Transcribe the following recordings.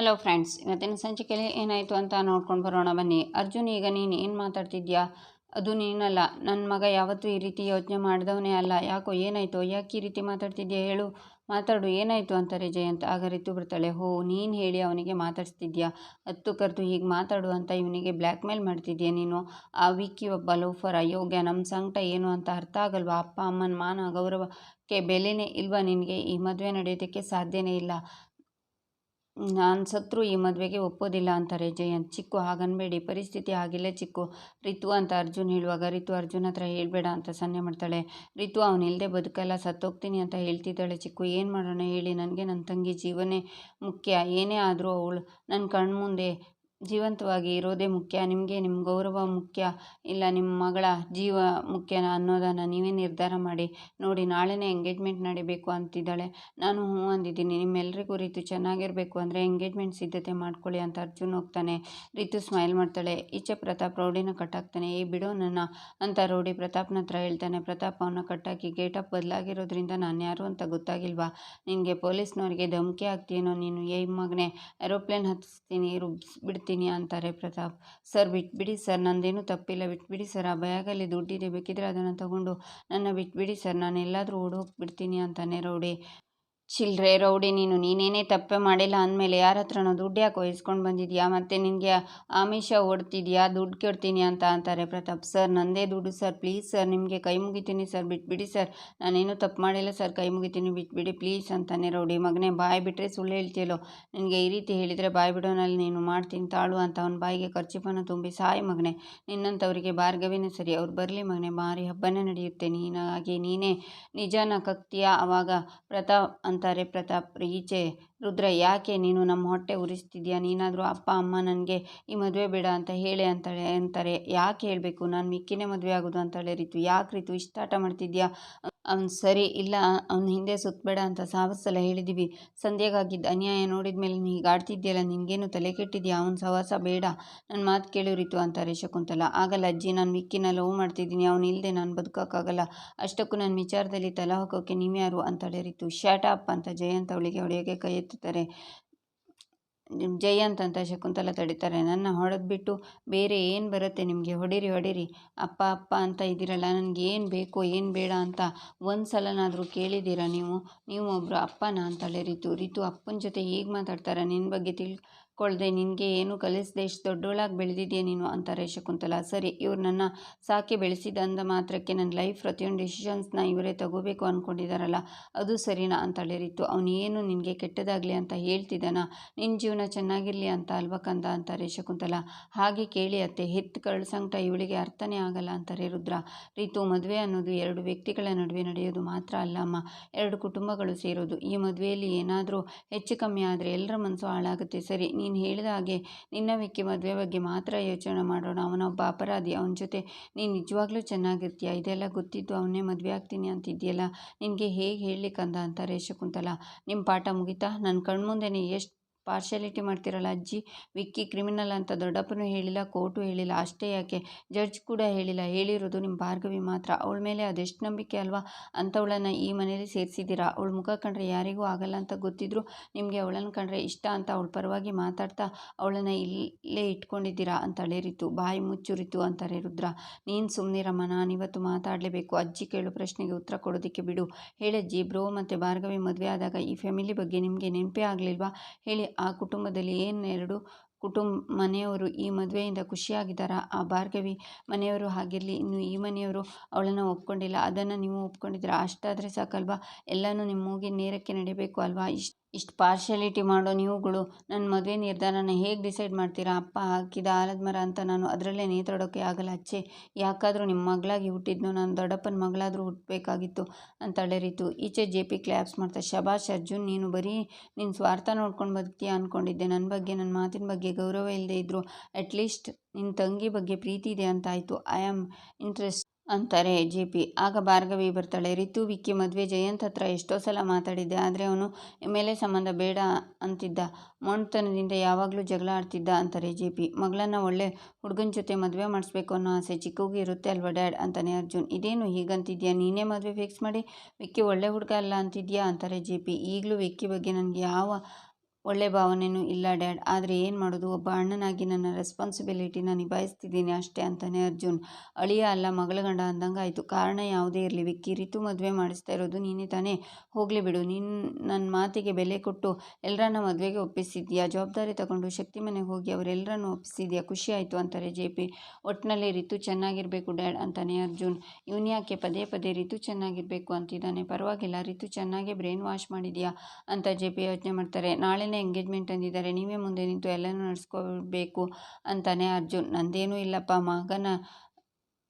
Hello friends ಇವತ್ತಿನ ಸಂಚಿಕೆಯಲ್ಲಿ ಏನಾಯಿತು ಅಂತ ನೋಡ್ಕೊಂಡು ಬರೋಣ. ಬನ್ನಿ. ಅರ್ಜುನ್, ಈಗ ನೀನು ಏನು ಮಾತಾಡ್ತಿದ್ಯಾ? ಅದು ನೀನಲ್ಲ. ನನ್ನ ಮಗ ಯಾವತ್ತೂ ಈ ರೀತಿ ಯೋಚನೆ ಮಾಡಿದವನೇ ಅಲ್ಲ. ಯಾಕೋ ಏನಾಯಿತು? ಯಾಕೆ ಈ ರೀತಿ ಮಾತಾಡ್ತಿದ್ಯಾ? ಹೇಳು. ಮಾತಾಡು. ಏನಾಯಿತು ಅಂತಾರೆ ಜಯಂತ್ ಆಗ ರಿತು ಬರ್ತಾಳೆ. ಹೋ, ನೀನು ಹೇಳಿ ಅವನಿಗೆ ಮಾತಾಡ್ಸ್ತಿದ್ಯಾ? ಹತ್ತು ಕರೆದು ಹೀಗೆ ಮಾತಾಡು ಅಂತ ಇವನಿಗೆ ಬ್ಲ್ಯಾಕ್ ಮೇಲ್ ಮಾಡ್ತಿದ್ಯಾ ನೀನು? ಆ ವಿಕ್ಕಿ ಒಬ್ಬ ಲೋಫರ್. ಅಯೋಗ್ಯ ನಮ್ಮ ಸಂಕಟ ಏನು ಅಂತ ಅರ್ಥ ಆಗಲ್ವಾ? ಅಪ್ಪ, ಅಮ್ಮನ ಮಾನ ಗೌರವಕ್ಕೆ ಬೆಲೆನೇ ಇಲ್ವಾ ನಿನಗೆ? ಈ ಮದುವೆ ನಡೆಯೋದಕ್ಕೆ ಸಾಧ್ಯನೇ ಇಲ್ಲ. ನಾನು ಸತ್ರು ಈ ಮದುವೆಗೆ ಒಪ್ಪೋದಿಲ್ಲ ಅಂತಾರೆ ಜಯಂತ್. ಚಿಕ್ಕು ಹಾಗನ್ಬೇಡಿ, ಪರಿಸ್ಥಿತಿ ಆಗಿಲ್ಲ ಚಿಕ್ಕು. ರಿತು ಅಂತ ಅರ್ಜುನ್ ಹೇಳುವಾಗ ರಿತು ಅರ್ಜುನ್ ಹತ್ರ ಹೇಳಬೇಡ ಅಂತ ಸನ್ನೆ ಮಾಡ್ತಾಳೆ. ರಿತು ಅವನಿಲ್ಲದೆ ಬದುಕಲ್ಲ, ಸತ್ತೋಗ್ತೀನಿ ಅಂತ ಹೇಳ್ತಿದ್ದಾಳೆ ಚಿಕ್ಕು. ಏನು ಮಾಡೋಣ ಹೇಳಿ, ನನಗೆ ನನ್ನ ತಂಗಿ ಜೀವನೇ ಮುಖ್ಯ. ಏನೇ ಆದರೂ ಅವಳು ನನ್ನ ಕಣ್ಮುಂದೆ ಜೀವಂತವಾಗಿ ಇರೋದೇ ಮುಖ್ಯ, ನಿಮಗೆ ನಿಮ್ಮ ಗೌರವ ಮುಖ್ಯ, ಇಲ್ಲ ನಿಮ್ಮ ಮಗಳ ಜೀವ ಮುಖ್ಯನ ಅನ್ನೋದನ್ನು ನೀವೇ ನಿರ್ಧಾರ ಮಾಡಿ, ನೋಡಿ ನಾಳೆನೇ ಎಂಗೇಜ್ಮೆಂಟ್ ನಡಿಬೇಕು ಅಂತಿದ್ದಾಳೆ, ನಾನು ಹ್ಞೂ ಅಂದಿದ್ದೀನಿ ನಿಮ್ಮೆಲ್ಲರಿಗೂ ರೀತು ಚೆನ್ನಾಗಿರಬೇಕು ಅಂದರೆ ಎಂಗೇಜ್ಮೆಂಟ್ ಸಿದ್ಧತೆ ಮಾಡ್ಕೊಳ್ಳಿ ಅಂತ ಅರ್ಜುನ್ ಹೋಗ್ತಾನೆ, ರೀತು ಸ್ಮೈಲ್ ಮಾಡ್ತಾಳೆ, ಈಚೆ ಪ್ರತಾಪ್ ರೌಡಿನ ಕಟ್ಟಾಕ್ತಾನೆ ಏ ಬಿಡೋ ನನ್ನ ಅಂತ ರೌಡಿ ಪ್ರತಾಪ್ನ ಹತ್ರ ಹೇಳ್ತಾನೆ, ಪ್ರತಾಪ್ ಅವನ್ನ ಕಟ್ಟಾಕಿ ಗೇಟಪ್ ಬದಲಾಗಿರೋದ್ರಿಂದ ನಾನು ಯಾರು ಅಂತ ಗೊತ್ತಾಗಿಲ್ವಾ, ನಿನಗೆ ಪೊಲೀಸ್ನವರಿಗೆ ಧಮಕಿ ಆಗ್ತೀನೋ ನೀನು ಏ ಮಗನೇ ಏರೋಪ್ಲೇನ್ ಹತ್ತಿಸ್ತೀನಿ ರುಬ್ಸ್ ಅಂತಾರೆ ಪ್ರತಾಪ್. ಸರ್ ಬಿಟ್ಬಿಡಿ ಸರ್, ನಂದೇನು ತಪ್ಪಿಲ್ಲ. ಬಿಟ್ಬಿಡಿ ಸರ್, ಆ ಬ್ಯಾಗಲ್ಲಿ ದುಡ್ಡಿದೆ, ಬೇಕಿದ್ರೆ ಅದನ್ನು ತಗೊಂಡು ನನ್ನ ಬಿಟ್ಬಿಡಿ ಸರ್ ನಾನು ಎಲ್ಲಾದರೂ ಓಡೋಗ್ಬಿಡ್ತೀನಿ ಅಂತಾನೆ ರೌಡಿ ಚಿಲ್ರೆ, ರೌಡಿ ನೀನು, ನೀನೇನೇ ತಪ್ಪೆ ಮಾಡಿಲ್ಲ ಅಂದಮೇಲೆ ಯಾರ ಹತ್ರನೂ ದುಡ್ಡು ಯಾಕೆ ವಹಿಸ್ಕೊಂಡು ಬಂದಿದ್ಯಾ? ಮತ್ತು ನಿನಗೆ ಆಮಿಷ ಓಡ್ತಿದ್ಯಾ? ದುಡ್ಡು ಕೇಳ್ತೀನಿ ಅಂತ ಅಂತಾರೆ ಪ್ರತಾಪ್. ಸರ್, ನಂದೇ ದುಡ್ಡು ಸರ್, ಪ್ಲೀಸ್ ಸರ್, ನಿಮಗೆ ಕೈ ಮುಗಿತೀನಿ ಸರ್, ಬಿಟ್ಬಿಡಿ ಸರ್. ನಾನೇನು ತಪ್ಪು ಮಾಡಿಲ್ಲ ಸರ್, ಕೈ ಮುಗಿತೀನಿ, ಬಿಟ್ಬಿಡಿ, ಪ್ಲೀಸ್ ಅಂತಾನೆ ರೌಡಿ. ಮಗನೇ, ಬಾಯಿ ಬಿಟ್ಟರೆ ಸುಳ್ಳು ಹೇಳ್ತೀಯಲ್ಲೋ? ನಿನಗೆ ಈ ರೀತಿ ಹೇಳಿದರೆ ಬಾಯಿ ಬಿಡೋನಲ್ಲಿ ನೀನು ಮಾಡ್ತೀನಿ, ತಾಳು ಅಂತ ಅವನ ಬಾಯಿಗೆ ಖರ್ಚಿಪನ್ನು ತುಂಬಿ, ಸಾಯಿ ಮಗನೇ. ನಿನ್ನಂಥವರಿಗೆ ಭಾರ್ಗವಿನೇ ಸರಿ. ಅವ್ರು ಬರಲಿ ಮಗನೇ, ಭಾರಿ ಹಬ್ಬನೇ ನಡೆಯುತ್ತೆ. ನೀನಾಗಿ ನೀನೇ ನಿಜಾನ ಕಕ್ತಿಯಾ ಆವಾಗ ಪ್ರತಾಪ್ ಅಂತಾರೆ ಪ್ರತಾಪ್. ಈಚೆ ರುದ್ರ ಯಾಕೆ ನೀನು ನಮ್ಮ ಹೊಟ್ಟೆ ಉರಿಸ್ತಿದ್ಯಾ? ನೀನಾದರೂ ಅಪ್ಪ, ಅಮ್ಮ ನನಗೆ ಈ ಮದುವೆ ಬೇಡ ಅಂತ ಹೇಳಿ ಅಂತಾಳೆ ಅಂತಾರೆ. ಯಾಕೆ ಹೇಳಬೇಕು? ನಾನು ಮಿಕ್ಕಿನೇ ಮದುವೆ ಆಗೋದು ಅಂತಾಳೆ ರೀತು. ಯಾಕೆ ರೀತು? ಇಷ್ಟಾಟ ಮಾಡ್ತಿದ್ಯಾ? ಅವ್ನು ಸರಿ, ಇಲ್ಲ, ಅವ್ನ ಹಿಂದೆ ಸುತ್ತಬೇಡ ಅಂತ ಸಾವಿರ ಸಲ ಹೇಳಿದ್ದೀವಿ ಸಂಧ್ಯೆಗಾಗಿದ್ದ ಅನ್ಯಾಯ ನೋಡಿದ ಮೇಲೆ ನೀ ಈಗ ಆಡ್ತಿದ್ಯಲ್ಲ, ನಿನಗೇನು ತಲೆ ಕೆಟ್ಟಿದ್ಯಾ? ಅವ್ನ ಸಹವಾಸ ಬೇಡ. ನನ್ನ ಮಾತು ಕೇಳಿರಿತು ಅಂತಾರೆ ಶಕುಂತಲ ಆಗಲ್ಲ ಅಜ್ಜಿ ನಾನು ವಿಕ್ಕಿನ ಲವ್ ಮಾಡ್ತಿದ್ದೀನಿ, ಅವ್ನು ಇಲ್ಲದೆ ನಾನು ಬದುಕೋಕ್ಕಾಗಲ್ಲ. ಅಷ್ಟಕ್ಕೂ ನನ್ನ ವಿಚಾರದಲ್ಲಿ ತಲೆ ಹಾಕೋಕ್ಕೆ ನೀವ್ಯಾರು? ಅಂತಾಳೆ ರೀತು. ಶಾಟ್ ಅಪ್ ಅಂತ ಜಯಂತ್ ಅವಳಿಗೆ ಹೊಡೆಯೋಕ್ಕೆ ಕೈ ಎತ್ತುತ್ತಾರೆ. ಜಯಂತ್ ಅಂತ ಶಕುಂತಲ ತಡಿತಾರೆ. ನನ್ನ ಹೊಡೆದ್ಬಿಟ್ಟು ಬೇರೆ ಏನು ಬರುತ್ತೆ ನಿಮಗೆ? ಹೊಡೀರಿ ಹೊಡೀರಿ. ಅಪ್ಪ ಅಪ್ಪ ಅಂತ ಇದ್ದೀರಲ್ಲ, ನನಗೆ ಏನು ಬೇಕು, ಏನು ಬೇಡ ಅಂತ ಒಂದು ಸಲನಾದರೂ ಕೇಳಿದ್ದೀರಾ ನೀವು? ನೀವು ಒಬ್ಬರು ಅಪ್ಪನ ಅಂತಾಳೆ ರಿತು ರಿತು ಅಪ್ಪನ ಜೊತೆ ಹೇಗೆ ಮಾತಾಡ್ತಾರೆ? ನಿನ್ನ ಬಗ್ಗೆ ತಿಳ್ಕೊಳ್ದೆ, ನಿನಗೆ ಏನು ಕಲಿಸದೆ, ಇಷ್ಟು ದೊಡ್ಡೋಳಾಗಿ ಬೆಳೆದಿದೆಯಾ ನೀನು? ಅಂತಾರೆ ಶಕುಂತಲ. ಸರಿ, ಇವ್ರು ನನ್ನ ಸಾಕಿ ಬೆಳೆಸಿದಂದ ಮಾತ್ರಕ್ಕೆ ನನ್ನ ಲೈಫ್ ಪ್ರತಿಯೊಂದು ಡಿಸಿಷನ್ಸ್ನ ಇವರೇ ತಗೋಬೇಕು ಅಂದ್ಕೊಂಡಿದ್ದಾರಲ್ಲ ಅದು ಸರಿನಾ? ಅಂತಾಳೆ ರಿತು ಅವನು ಏನು ನಿನಗೆ ಕೆಟ್ಟದಾಗಲಿ ಅಂತ ಹೇಳ್ತಿದ್ದಾನ? ನಿನ್ನ ಜೀವನ ಚೆನ್ನಾಗಿರಲಿ ಅಂತ ಅಲ್ವಾ ಕಂದ? ಅಂತಾರೆ ಶಕುಂತಲ. ಹಾಗೆ ಕೇಳಿ ಅತ್ತೆ ಹೆತ್ತು ಸಂಕಟ ಇವಳಿಗೆ ಅರ್ಥನೇ ಆಗಲ್ಲ, ಅಂತಾರೆ ರುದ್ರ. ರೀತು, ಮದುವೆ ಅನ್ನೋದು ಎರಡು ವ್ಯಕ್ತಿಗಳ ನಡುವೆ ನಡೆಯೋದು ಮಾತ್ರ ಅಲ್ಲ ಅಮ್ಮ. ಎರಡು ಕುಟುಂಬಗಳು ಸೇರೋದು. ಈ ಮದುವೆಯಲ್ಲಿ ಏನಾದರೂ ಹೆಚ್ಚು ಕಮ್ಮಿ ಆದರೆ ಎಲ್ಲರ ಮನಸ್ಸು ಹಾಳಾಗುತ್ತೆ. ಸರಿ, ನೀನು ಹೇಳಿದ ಹಾಗೆ ನಿನ್ನ ವಿಕ್ಕಿ ಮದುವೆ ಬಗ್ಗೆ ಮಾತ್ರ ಯೋಚನೆ ಮಾಡೋಣ. ಅವನೊಬ್ಬ ಅಪರಾಧಿ, ಅವನ ಜೊತೆ ನೀನು ನಿಜವಾಗ್ಲೂ ಚೆನ್ನಾಗಿರ್ತೀಯ? ಇದೆಲ್ಲ ಗೊತ್ತಿದ್ದು ಅವನೇ ಮದುವೆ ಆಗ್ತೀನಿ ಅಂತಿದ್ಯಲ್ಲ? ನಿನಗೆ ಹೇಗೆ ಹೇಳಲಿಕ್ಕಂದ ಅಂತ ರೇಷಕುಂತಲ. ನಿಮ್ಮ ಪಾಠ ಮುಗಿತಾ? ನನ್ನ ಕಣ್ಮುಂದೆನೇ ಎಷ್ಟು ಪಾರ್ಶಾಲಿಟಿ ಮಾಡ್ತಿರಲ್ಲ ಅಜ್ಜಿ? ವಿಕ್ಕಿ ಕ್ರಿಮಿನಲ್ ಅಂತ ದೊಡ್ಡಪ್ಪನೂ ಹೇಳಿಲ್ಲ, ಕೋರ್ಟು ಹೇಳಿಲ್ಲ, ಅಷ್ಟೇ ಯಾಕೆ? ಜಡ್ಜ್ ಕೂಡ ಹೇಳಿಲ್ಲ, ಹೇಳಿರೋದು ನಿಮ್ಮ ಭಾರ್ಗವಿ ಮಾತ್ರ. ಅವಳ ಮೇಲೆ ಅದೆಷ್ಟು ನಂಬಿಕೆ ಅಲ್ವಾ? ಅಂಥವಳನ್ನು ಈ ಮನೇಲಿ ಸೇರಿಸಿದ್ದೀರಾ? ಅವಳ ಮುಖ ಕಂಡ್ರೆ ಯಾರಿಗೂ ಆಗಲ್ಲ ಅಂತ ಗೊತ್ತಿದ್ರು ನಿಮಗೆ ಅವಳನ್ನು ಕಂಡ್ರೆ ಇಷ್ಟ ಅಂತ ಅವಳ ಪರವಾಗಿ ಮಾತಾಡ್ತಾ ಅವಳನ್ನು ಇಲ್ಲೇ ಇಟ್ಕೊಂಡಿದ್ದೀರಾ ಅಂತ ರಿತು. ಬಾಯಿ ಮುಚ್ಚುರಿತು ಅಂತಾರೆ ರುದ್ರ. ನೀನು ಸುಮ್ಮನಿರಮ್ಮ ನಾನಿವತ್ತು ಮಾತಾಡಲೇಬೇಕು. ಅಜ್ಜಿ ಕೇಳು ಪ್ರಶ್ನೆಗೆ ಉತ್ತರ ಕೊಡೋದಕ್ಕೆ ಬಿಡು. ಹೇಳಜ್ಜಿ, ಬ್ರೋ ಮತ್ತು ಭಾರ್ಗವಿ ಮದುವೆ ಆದಾಗ ಈ ಫ್ಯಾಮಿಲಿ ಬಗ್ಗೆ ನಿಮಗೆ ನೆನಪೇ ಆಗಲಿಲ್ವಾ? ಹೇಳಿ ಆ ಕುಟುಂಬದಲ್ಲಿ ಏನೆರಡು ಕುಟುಂಬ ಮನೆಯವರು ಈ ಮದುವೆಯಿಂದ ಖುಷಿಯಾಗಿದ್ದಾರಾ? ಆ ಭಾರ್ಗವಿ ಮನೆಯವರು ಹಾಗಿರಲಿ, ಇನ್ನು ಈ ಮನೆಯವರು ಅವಳನ್ನು ಒಪ್ಕೊಂಡಿಲ್ಲ. ಅದನ್ನು ನೀವು ಒಪ್ಕೊಂಡಿದ್ದೀರಾ? ಅಷ್ಟಾದರೆ ಸಾಕಲ್ವಾ? ಎಲ್ಲನೂ ನಿಮ್ಮ ಮೂಗಿನ ನೇರಕ್ಕೆ ನಡಿಬೇಕು ಅಲ್ವಾ? ಇಷ್ಟು ಇಷ್ಟು ಪಾರ್ಶಿಯಾಲಿಟಿ ಮಾಡೋ ನೀವುಗಳು. ನನ್ನ ಮದುವೆ ನಿರ್ಧಾರನ ಹೇಗೆ ಡಿಸೈಡ್ ಮಾಡ್ತೀರಾ? ಅಪ್ಪ ಹಾಕಿದ ಆಲದ ಮರ ಅಂತ ನಾನು ಅದರಲ್ಲೇ ನೇತಾಡೋಕ್ಕೆ ಆಗಲ್ಲ ಅಚ್ಚೆ. ಯಾಕಾದರೂ ನಿಮ್ಮ ಮಗಳಾಗಿ ಹುಟ್ಟಿದ್ನೋ, ನಾನು ದೊಡ್ಡಪ್ಪನ ಮಗಳಾದರೂ ಹುಟ್ಟಬೇಕಾಗಿತ್ತು ಅಂತ ರೀತು ಈಚೆ ಜೆ ಪಿ ಕ್ಲ್ಯಾಪ್ಸ್ ಮಾಡ್ತಾ ಶಬಾಷ್ ಅರ್ಜುನ್, ನೀನು ಬರೀ ನಿನ್ನ ಸ್ವಾರ್ಥ ನೋಡ್ಕೊಂಡು ಬದುಕ್ತೀಯ ಅಂದ್ಕೊಂಡಿದ್ದೆ ನನ್ನ ಬಗ್ಗೆ ನನ್ನ ಮಾತಿನ ಬಗ್ಗೆ ಗೌರವ ಇಲ್ಲದೆ ಇದ್ದರು ಅಟ್ಲೀಸ್ಟ್ ನಿನ್ನ ತಂಗಿ ಬಗ್ಗೆ ಪ್ರೀತಿ ಇದೆ ಅಂತಾಯಿತು ಐ ಆಮ್ ಇಂಟ್ರೆಸ್ಟ್ ಅಂತಾರೆ ಜೆ ಪಿ. ಆಗ ಭಾರ್ಗವಿ ಬರ್ತಾಳೆ, ರಿತು, ವಿಕ್ಕಿ, ಮದುವೆ, ಜಯಂತ್ ಹತ್ರ ಎಷ್ಟೋ ಸಲ ಮಾತಾಡಿದ್ದೆ, ಆದರೆ ಅವನು ಮೇಲೆ ಸಂಬಂಧ ಬೇಡ ಅಂತಿದ್ದ. ಮೊಂಡ್ತನದಿಂದ ಯಾವಾಗಲೂ ಜಗಳ ಆಡ್ತಿದ್ದ, ಅಂತಾರೆ ಜೆ ಪಿ. ಮಗಳನ್ನ ಒಳ್ಳೆ ಹುಡುಗನ ಜೊತೆ ಮದುವೆ ಮಾಡಿಸ್ಬೇಕು ಅನ್ನೋ ಆಸೆ ಚಿಕ್ಕಗೂ ಇರುತ್ತೆ ಅಲ್ವಾ ಡ್ಯಾಡ್? ಅಂತಾನೆ ಅರ್ಜುನ್. ಇದೇನು ಹೀಗಂತಿದ್ಯಾ? ನೀನೇ ಮದುವೆ ಫಿಕ್ಸ್ ಮಾಡಿ, ವಿಕ್ಕಿ ಒಳ್ಳೆ ಹುಡುಗ ಅಲ್ಲ ಅಂತಿದ್ಯಾ? ಅಂತಾರೆ ಜೆ ಪಿ. ಈಗಲೂ ವಿಕ್ಕಿ ಬಗ್ಗೆ ನನಗೆ ಯಾವ ಒಳ್ಳೆ ಭಾವನೆಯೂ ಇಲ್ಲ, ಡ್ಯಾಡ್. ಆದರೆ ಏನು ಮಾಡೋದು? ಒಬ್ಬ ಅಣ್ಣನಾಗಿ ನನ್ನ ರೆಸ್ಪಾನ್ಸಿಬಿಲಿಟಿನ ನಿಭಾಯಿಸ್ತಿದ್ದೀನಿ ಅಷ್ಟೇ ಅಂತಾನೆ ಅರ್ಜುನ್. ಅಳಿಯ ಅಲ್ಲ, ಮಗಳ ಗಂಡ ಅಂದಂಗಾಯ್ತು. ಕಾರಣ ಯಾವುದೇ ಇರಲಿ. ವಿಕ್ಕಿ ರಿತು ಮದುವೆ ಮಾಡಿಸ್ತಾ ಇರೋದು ನೀನೇ ತಾನೇ. ಹೋಗಲಿ ಬಿಡು. ನೀನು ನನ್ನ ಮಾತಿಗೆ ಬೆಲೆ ಕೊಟ್ಟು ಎಲ್ಲರನ್ನ ಮದುವೆಗೆ ಒಪ್ಪಿಸಿದ್ಯಾ? ಜವಾಬ್ದಾರಿ ತಗೊಂಡು ಶಕ್ತಿ ಮನೆಗೆ ಹೋಗಿ ಅವರೆಲ್ಲರನ್ನು ಒಪ್ಪಿಸಿದ್ಯಾ? ಖುಷಿ ಆಯಿತು ಅಂತಾರೆ ಜೆ ಪಿ. ಒಟ್ಟಿನಲ್ಲಿ ರಿತು ಚೆನ್ನಾಗಿರಬೇಕು, ಡ್ಯಾಡ್, ಅಂತಾನೆ ಅರ್ಜುನ್. ಇವನ್ಯಾಕೆ ಪದೇ ಪದೇ ರಿತು ಚೆನ್ನಾಗಿರಬೇಕು ಅಂತಿದ್ದಾನೆ? ಪರವಾಗಿಲ್ಲ. ರಿತು ಚೆನ್ನಾಗೇ ಬ್ರೈನ್ ವಾಶ್ ಮಾಡಿದ್ಯಾ? ಅಂತ ಜೆ ಪಿ ಯೋಚನೆ ಮಾಡ್ತಾರೆ. ನಾಳೆ ಎಂಗೇಜ್ಮೆಂಟ್ ಅಂದಿದ್ದಾರೆ ನೀವೇ ಮುಂದೆ ನಿಂತು ಎಲ್ಲನೂ ನಡೆಸ್ಕೋಬೇಕು ಅಂತಾನೆ ಅರ್ಜುನ್. ನಂದೇನೂ ಇಲ್ಲಪ್ಪ ಮಗನ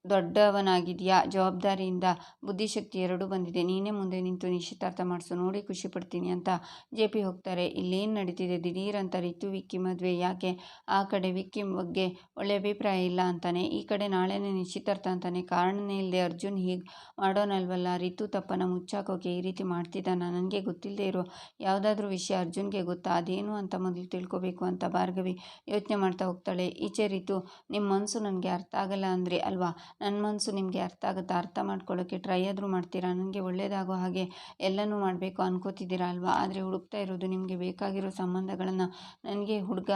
ದೊಡ್ಡವನಾಗಿದೆಯಾ? ಜವಾಬ್ದಾರಿಯಿಂದ ಬುದ್ಧಿಶಕ್ತಿ ಎರಡೂ ಬಂದಿದೆ. ನೀನೇ ಮುಂದೆ ನಿಂತು ನಿಶ್ಚಿತಾರ್ಥ ಮಾಡಿಸು. ನೋಡಿ, ಖುಷಿ ಪಡ್ತೀನಿ ಅಂತ ಜೆ ಪಿ ಹೋಗ್ತಾರೆ. ಇಲ್ಲೇನು ನಡೀತಿದೆ? ದಿಢೀರಂತ ರಿತು, ವಿಕ್ಕಿ ಮದುವೆ. ಯಾಕೆ? ಆ ಕಡೆ ವಿಕ್ಕಿ ಬಗ್ಗೆ ಒಳ್ಳೆ ಅಭಿಪ್ರಾಯ ಇಲ್ಲ ಅಂತಾನೆ. ಈ ಕಡೆ ನಾಳೆನೇ ನಿಶ್ಚಿತಾರ್ಥ ಅಂತಾನೆ. ಕಾರಣನೇ ಇಲ್ಲದೆ ಅರ್ಜುನ್ ಹೀಗೆ ಮಾಡೋನಲ್ವಲ್ಲ? ರಿತು ತಪ್ಪನ ಮುಚ್ಚಾಕೋಕೆ ಈ ರೀತಿ ಮಾಡ್ತಿದ್ದಾನ? ನನಗೆ ಗೊತ್ತಿಲ್ಲದೆ ಇರೋ ಯಾವುದಾದ್ರೂ ವಿಷಯ ಅರ್ಜುನ್ಗೆ ಗೊತ್ತಾ? ಅದೇನು ಅಂತ ಮೊದಲು ತಿಳ್ಕೊಬೇಕು ಅಂತ ಭಾರ್ಗವಿ ಯೋಚನೆ ಮಾಡ್ತಾ ಹೋಗ್ತಾಳೆ. ಈಚೆ ರಿತು ನಿಮ್ಮ ಮನಸ್ಸು ನನಗೆ ಅರ್ಥ ಆಗಲ್ಲ ಅಂದರೆ ಅಲ್ವಾ? ನನ್ನ ಮನಸ್ಸು ನಿಮಗೆ ಅರ್ಥ ಆಗುತ್ತಾ? ಅರ್ಥ ಮಾಡ್ಕೊಳ್ಳೋಕ್ಕೆ ಟ್ರೈ ಆದರೂ ಮಾಡ್ತೀರಾ? ನನಗೆ ಒಳ್ಳೆಯದಾಗೋ ಹಾಗೆ ಎಲ್ಲನೂ ಮಾಡಬೇಕು ಅನ್ಕೋತಿದ್ದೀರಾ ಅಲ್ವಾ? ಆದರೆ ಹುಡುಕ್ತಾ ಇರೋದು ನಿಮಗೆ ಬೇಕಾಗಿರೋ ಸಂಬಂಧಗಳನ್ನು ನನಗೆ ಹುಡುಗ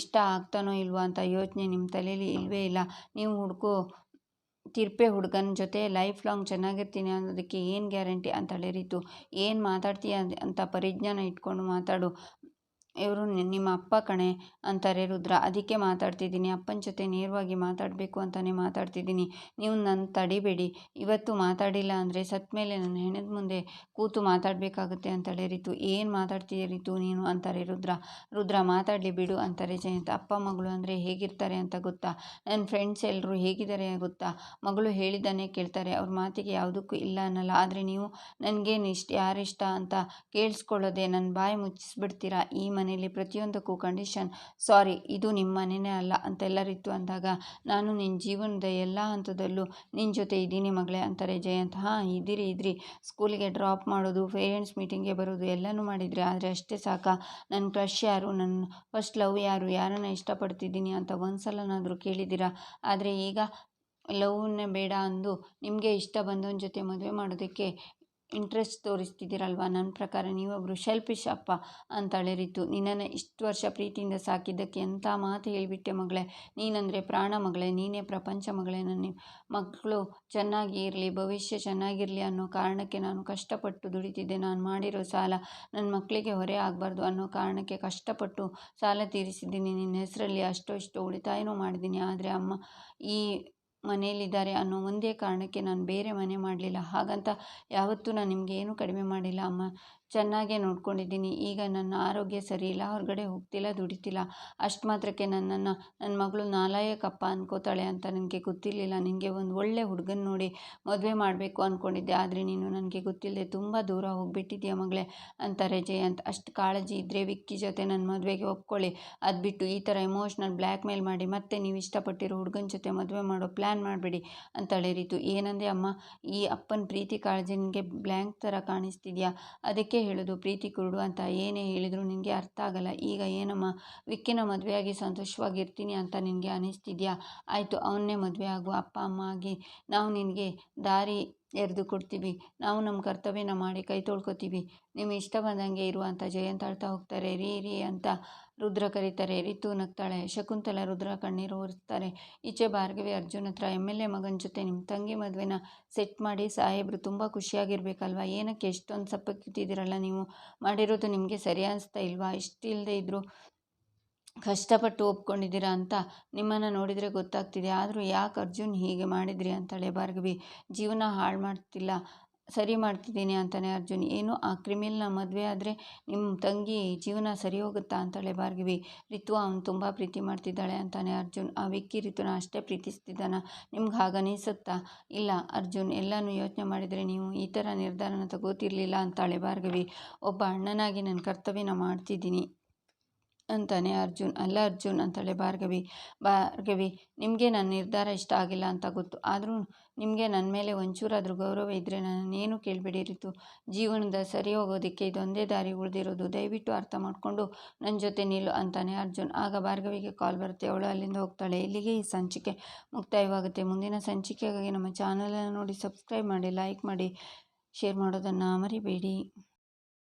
ಇಷ್ಟ ಆಗ್ತಾನೋ ಇಲ್ವೋ ಅಂತ ಯೋಚನೆ ನಿಮ್ಮ ತಲೆಯಲ್ಲಿ ಇಲ್ಲವೇ ಇಲ್ಲ. ನೀವು ಹುಡುಕೋ ತಿರ್ಪೆ ಹುಡುಗನ ಜೊತೆ ಲೈಫ್ ಲಾಂಗ್ ಚೆನ್ನಾಗಿರ್ತೀನಿ ಅನ್ನೋದಕ್ಕೆ ಏನು ಗ್ಯಾರಂಟಿ ಅಂತ ರೀತು ಏನು ಮಾತಾಡ್ತೀಯ ಅಂತ ಪರಿಜ್ಞಾನ ಇಟ್ಕೊಂಡು ಮಾತಾಡು. ಇವರು ನಿಮ್ಮ ಅಪ್ಪ ಕಣೆ ಅಂತಾರೆ ರುದ್ರ. ಅದಕ್ಕೆ ಮಾತಾಡ್ತಿದ್ದೀನಿ. ಅಪ್ಪನ ಜೊತೆ ನೇರವಾಗಿ ಮಾತಾಡಬೇಕು ಅಂತಲೇ ಮಾತಾಡ್ತಿದ್ದೀನಿ. ನೀವು ನನ್ನ ತಡಿಬೇಡಿ. ಇವತ್ತು ಮಾತಾಡಿಲ್ಲ ಅಂದರೆ ಸತ್ತ ಮೇಲೆ ನನ್ನ ಹೆಣದ ಮುಂದೆ ಕೂತು ಮಾತಾಡಬೇಕಾಗುತ್ತೆ ಅಂತಾಳೆ ರಿತು. ಏನು ಮಾತಾಡ್ತೀಯ ರಿತು ನೀನು ಅಂತಾರೆ ರುದ್ರ. ರುದ್ರ ಮಾತಾಡಲಿ ಬಿಡು ಅಂತಾರೆ ಜಯಂತ್. ಅಪ್ಪ ಮಗಳು ಅಂದರೆ ಹೇಗಿರ್ತಾರೆ ಅಂತ ಗೊತ್ತಾ? ನನ್ನ ಫ್ರೆಂಡ್ಸ್ ಎಲ್ಲರೂ ಹೇಗಿದ್ದಾರೆ ಗೊತ್ತಾ? ಮಗಳು ಹೇಳಿದ್ದಾನೆ ಕೇಳ್ತಾರೆ. ಅವ್ರ ಮಾತಿಗೆ ಯಾವುದಕ್ಕೂ ಇಲ್ಲ ಅನ್ನಲ್ಲ. ಆದರೆ ನೀವು ನನಗೇನು ಇಷ್ಟ ಯಾರಿಷ್ಟ ಅಂತ ಕೇಳಿಸ್ಕೊಳ್ಳೋದೆ ನನ್ನ ಬಾಯಿ ಮುಚ್ಚಿಸ್ಬಿಡ್ತೀರಾ ಈ ಮನೆ ಮನೆಯಲ್ಲಿ ಪ್ರತಿಯೊಂದಕ್ಕೂ ಕಂಡೀಷನ್ ಸಾರಿ ಇದು ನಿಮ್ಮ ಮನೆಯೇ ಅಲ್ಲ ಅಂತೆಲ್ಲರಿತ್ತು ಅಂದಾಗ, ನಾನು ನಿನ್ನ ಜೀವನದ ಎಲ್ಲ ಹಂತದಲ್ಲೂ ನಿನ್ನ ಜೊತೆ ಇದ್ದೀನಿ ಮಗಳೇ ಅಂತಾರೆ ಜಯಂತ್. ಹಾಂ, ಇದ್ದೀರಿ ಇದ್ರಿ ಸ್ಕೂಲಿಗೆ ಡ್ರಾಪ್ ಮಾಡೋದು ಪೇರೆಂಟ್ಸ್ ಮೀಟಿಂಗ್ಗೆ ಬರೋದು ಎಲ್ಲನೂ ಮಾಡಿದ್ರಿ ಆದರೆ ಅಷ್ಟೇ ಸಾಕ? ನನ್ನ ಕ್ರಶ್ ಯಾರು? ನನ್ನ ಫಸ್ಟ್ ಲವ್ ಯಾರು? ಯಾರನ್ನು ಇಷ್ಟಪಡ್ತಿದ್ದೀನಿ ಅಂತ ಒಂದು ಸಲನಾದರೂ ಕೇಳಿದ್ದೀರಾ? ಆದರೆ ಈಗ, ಲವ್ನೇ ಬೇಡ ಅಂದು ನಿಮಗೆ ಇಷ್ಟ ಬಂದವನ ಜೊತೆ ಮದುವೆ ಮಾಡೋದಕ್ಕೆ ಇಂಟ್ರೆಸ್ಟ್ ತೋರಿಸ್ತಿದ್ದೀರಲ್ವ? ನನ್ನ ಪ್ರಕಾರ ನೀವೊಬ್ಬರು ಶೆಲ್ಫಿಶ್ ಅಪ್ಪ ಅಂತಳೆರಿತ್ತು ರಿತು. ನಿನ್ನನ್ನು ಇಷ್ಟು ವರ್ಷ ಪ್ರೀತಿಯಿಂದ ಸಾಕಿದ್ದಕ್ಕೆ ಎಂಥ ಮಾತು ಹೇಳಿಬಿಟ್ಟೆ ಮಗಳೇ? ನೀನಂದರೆ ಪ್ರಾಣ ಮಗಳೇ, ನೀನೇ ಪ್ರಪಂಚ ಮಗಳೇ. ನನ್ನ ಮಕ್ಕಳು ಚೆನ್ನಾಗಿ ಇರಲಿ, ಭವಿಷ್ಯ ಚೆನ್ನಾಗಿರಲಿ ಅನ್ನೋ ಕಾರಣಕ್ಕೆ ನಾನು ಕಷ್ಟಪಟ್ಟು ದುಡಿತಿದ್ದೆ. ನಾನು ಮಾಡಿರೋ ಸಾಲ ನನ್ನ ಮಕ್ಕಳಿಗೆ ಹೊರೆ ಆಗಬಾರ್ದು ಅನ್ನೋ ಕಾರಣಕ್ಕೆ ಕಷ್ಟಪಟ್ಟು ಸಾಲ ತೀರಿಸಿದ್ದೀನಿ. ನಿನ್ನ ಹೆಸರಲ್ಲಿ ಅಷ್ಟೋ ಇಷ್ಟೋ ಉಳಿತಾಯನೂ ಮಾಡಿದ್ದೀನಿ. ಆದರೆ ಅಮ್ಮ, ಈ ಮನೆಯಲ್ಲಿದ್ದಾರೆ ಅನ್ನೋ ಒಂದೇ ಕಾರಣಕ್ಕೆ ನಾನು ಬೇರೆ ಮನೆ ಮಾಡಲಿಲ್ಲ. ಹಾಗಂತ ಯಾವತ್ತೂ ನಾನು ನಿಮಗೆ ಏನೂ ಕಡಿಮೆ ಮಾಡಿಲ್ಲ, ಅಮ್ಮ. ಚೆನ್ನಾಗೇ ನೋಡ್ಕೊಂಡಿದ್ದೀನಿ. ಈಗ ನನ್ನ ಆರೋಗ್ಯ ಸರಿ ಇಲ್ಲ ಹೊರಗಡೆ ಹೋಗ್ತಿಲ್ಲ, ದುಡಿತಿಲ್ಲ. ಅಷ್ಟು ಮಾತ್ರಕ್ಕೆ ನನ್ನನ್ನು ನನ್ನ ಮಗಳು ನಾಲಾಯಕಪ್ಪ ಅನ್ಕೋತಾಳೆ ಅಂತ ನನಗೆ ಗೊತ್ತಿರಲಿಲ್ಲ. ನಿನಗೆ ಒಂದು ಒಳ್ಳೆ ಹುಡುಗನ ನೋಡಿ ಮದುವೆ ಮಾಡಬೇಕು ಅಂದ್ಕೊಂಡಿದ್ದೆ ಆದರೆ ನೀನು ನನಗೆ ಗೊತ್ತಿಲ್ಲದೆ ತುಂಬ ದೂರ ಹೋಗಿಬಿಟ್ಟಿದ್ದೀಯ ಮಗಳೇ ಅಂತಾರೆ ಅಂತ ಅಷ್ಟು ಕಾಳಜಿ ಇದ್ದರೆ ವಿಕ್ಕಿ ಜೊತೆ ನನ್ನ ಮದುವೆಗೆ ಒಪ್ಕೊಳ್ಳಿ. ಅದು ಬಿಟ್ಟು ಈ ಥರ ಎಮೋಷ್ನಲ್ ಬ್ಲ್ಯಾಕ್ ಮೇಲ್ ಮಾಡಿ ಮತ್ತೆ ನೀವು ಇಷ್ಟಪಟ್ಟಿರೋ ಹುಡುಗನ ಜೊತೆ ಮದುವೆ ಮಾಡೋ ಪ್ಲ್ಯಾನ್ ಮಾಡಬೇಡಿ ಅಂತಳೆ ರೀತು. ಏನಂದೆ ಅಮ್ಮ, ಈ ಅಪ್ಪನ ಪ್ರೀತಿ ಕಾಳಜಿ ನಿನಗೆ ಬ್ಲ್ಯಾಂಕ್ ಥರ ಕಾಣಿಸ್ತಿದ್ಯಾ? ಅದಕ್ಕೆ ಅದಕ್ಕೆ ಹೇಳೋದು ಪ್ರೀತಿ ಕುರುಡು ಅಂತ ಏನೇ ಹೇಳಿದ್ರು ನಿನಗೆ ಅರ್ಥ ಆಗಲ್ಲ. ಈಗ ಏನಮ್ಮ? ವಿಕ್ಕಿನ ಮದುವೆಯಾಗಿ ಸಂತೋಷವಾಗಿರ್ತೀನಿ ಅಂತ ನಿನಗೆ ಅನಿಸ್ತಿದ್ಯಾ? ಆಯಿತು, ಅವನ್ನೇ ಮದುವೆ ಆಗು. ಅಪ್ಪ, ಅಮ್ಮ ಆಗಿ ನಾವು ನಿನಗೆ ದಾರಿ ಎರೆದು ಕೊಡ್ತೀವಿ. ನಾವು ನಮ್ಮ ಕರ್ತವ್ಯನ ಮಾಡಿ ಕೈ ತೊಳ್ಕೊತೀವಿ. ನಿಮ್ಮ ಇಷ್ಟ ಬಂದಂಗೆ ಇರುವಂಥ ಜಯಂತ ಅಳ್ತಾ ಹೋಗ್ತಾರೆ. ರೀ ರೀ ಅಂತ ರುದ್ರ ಕರೀತಾರೆ. ರಿತು ನಗ್ತಾಳೆ. ಶಕುಂತಲ ರುದ್ರ ಕಣ್ಣೀರು ಒರೆಸ್ತಾರೆ. ಈಚೆ ಭಾರ್ಗವಿ ಅರ್ಜುನ್ ಹತ್ರ ಎಂ ಎಲ್ ಎ ಮಗನ ಜೊತೆ ನಿಮ್ಮ ತಂಗಿ ಮದುವೆನ ಸೆಟ್ ಮಾಡಿ ಸಾಹೇಬರು ತುಂಬ ಖುಷಿಯಾಗಿರ್ಬೇಕಲ್ವಾ? ಏನಕ್ಕೆ ಎಷ್ಟೊಂದು ಸಪ್ಪಕ್ಕಿಟ್ಟಿದ್ದೀರಲ್ಲ ನೀವು? ಮಾಡಿರೋದು ನಿಮಗೆ ಸರಿ ಅನಿಸ್ತಾ ಇಲ್ವಾ? ಇಷ್ಟಿಲ್ಲದೆ ಇದ್ದರೂ ಕಷ್ಟಪಟ್ಟು ಒಪ್ಕೊಂಡಿದ್ದೀರಾ ಅಂತ ನಿಮ್ಮನ್ನು ನೋಡಿದರೆ ಗೊತ್ತಾಗ್ತಿದೆ. ಆದರೂ ಯಾಕೆ ಅರ್ಜುನ್ ಹೀಗೆ ಮಾಡಿದ್ರಿ ಅಂತಾಳೆ ಭಾರ್ಗವಿ. ಜೀವನ ಹಾಳು ಮಾಡ್ತಿಲ್ಲ, ಸರಿ ಮಾಡ್ತಿದ್ದೀನಿ ಅಂತಾನೆ ಅರ್ಜುನ್. ಏನು, ಆ ಕ್ರಿಮಿಲ್ನ ಮದುವೆ ಆದರೆ ನಿಮ್ಮ ತಂಗಿ ಜೀವನ ಸರಿ ಹೋಗುತ್ತಾ ಅಂತಾಳೆ ಭಾರ್ಗವಿ. ರಿತು ಅವನು ತುಂಬ ಪ್ರೀತಿ ಮಾಡ್ತಿದ್ದಾಳೆ ಅಂತಾನೆ ಅರ್ಜುನ್. ಆ ವಿಕ್ಕಿ ರಿತುನ ಅಷ್ಟೇ ಪ್ರೀತಿಸ್ತಿದ್ದಾನ? ನಿಮ್ಗೆ ಹಾಗೆ ಅನಿಸುತ್ತಾ? ಇಲ್ಲ ಅರ್ಜುನ್, ಎಲ್ಲನೂ ಯೋಚನೆ ಮಾಡಿದರೆ ನೀವು ಈ ಥರ ನಿರ್ಧಾರನ ತಗೋತಿರ್ಲಿಲ್ಲ ಅಂತಾಳೆ ಭಾರ್ಗವಿ. ಒಬ್ಬ ಅಣ್ಣನಾಗಿ ನನ್ನ ಕರ್ತವ್ಯನ ಮಾಡ್ತಿದ್ದೀನಿ. ಅಂತಾನೆ, ಅರ್ಜುನ್, ಅಲ್ಲ ಅರ್ಜುನ್, ಅಂತಾಳೆ ಭಾರ್ಗವಿ ಭಾರ್ಗವಿ, ನಿಮಗೆ ನನ್ನ ನಿರ್ಧಾರ ಇಷ್ಟ ಆಗಿಲ್ಲ ಅಂತ ಗೊತ್ತು. ಆದರೂ ನಿಮಗೆ ನನ್ನ ಮೇಲೆ ಒಂಚೂರಾದರೂ ಗೌರವ ಇದ್ದರೆ ನನ್ನನ್ನೇನು ಕೇಳಬೇಡಿ ರಿತು. ಜೀವನದ ಸರಿ ಹೋಗೋದಕ್ಕೆ ಇದೊಂದೇ ದಾರಿ ಉಳಿದಿರೋದು. ದಯವಿಟ್ಟು ಅರ್ಥ ಮಾಡಿಕೊಂಡು ನನ್ನ ಜೊತೆ ನಿಲ್ಲು, ಅಂತಾನೆ ಅರ್ಜುನ್. ಆಗ ಭಾರ್ಗವಿಗೆ ಕಾಲ್ ಬರುತ್ತೆ. ಅವಳು ಅಲ್ಲಿಂದ ಹೋಗ್ತಾಳೆ. ಇಲ್ಲಿಗೆ ಈ ಸಂಚಿಕೆ ಮುಕ್ತಾಯವಾಗುತ್ತೆ. ಮುಂದಿನ ಸಂಚಿಕೆಗಾಗಿ ನಮ್ಮ ಚಾನಲನ್ನು ನೋಡಿ ಸಬ್ಸ್ಕ್ರೈಬ್ ಮಾಡಿ, ಲೈಕ್ ಮಾಡಿ, ಶೇರ್ ಮಾಡೋದನ್ನು ಮರಿಬೇಡಿ.